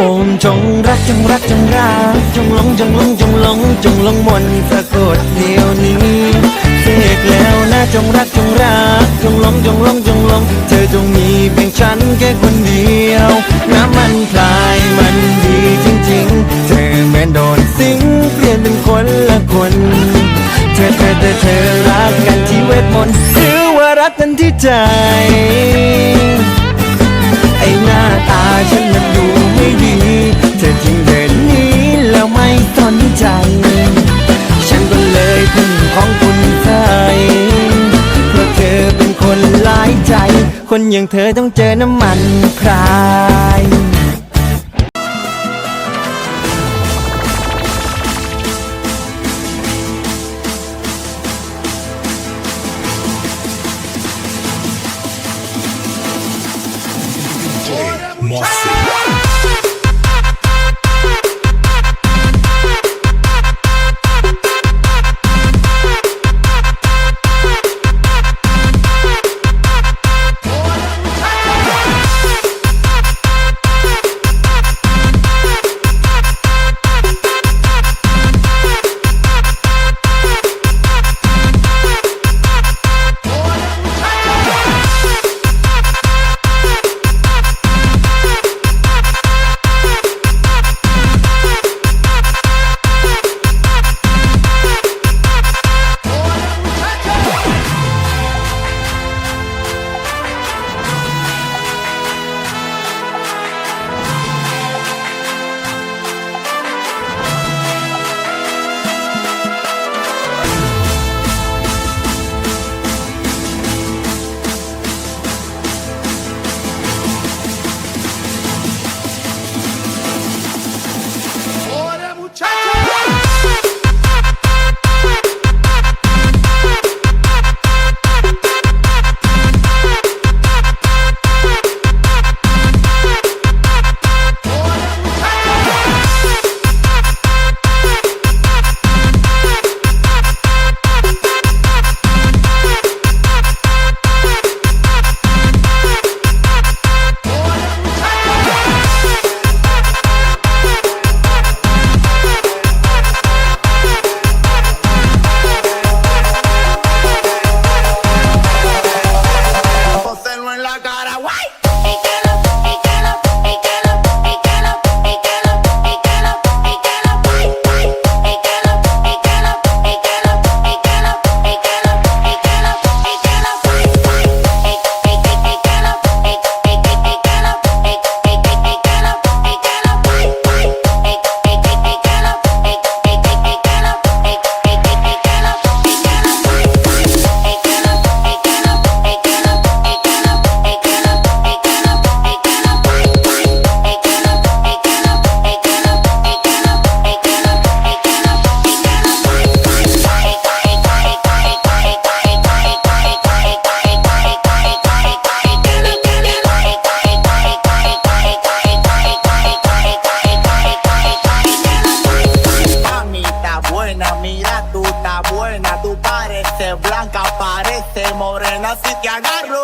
โอมจงรักจงรักจงรักจงหลงจงหลงจงหลงจงหลงมนสะกดเดียวนี้เสกแล้วนะจงรักจงรักจงหลงจงหลงจงหลงเธอจงมีเพียงฉันแค่คนเดียวน้ำมันพลายมันดีจริงๆ เธอเหมือนโดนสิงเปลี่ยนเป็นคนละคน เธอเธอเธอเธอรักกันที่เวทมนต์หรือว่ารักกันที่ใจ คนอย่างเธอต้องเจอน้ำมันพรายมอส buena, mira tú estás buena, tú pareces blanca, pareces morena, si te agarro.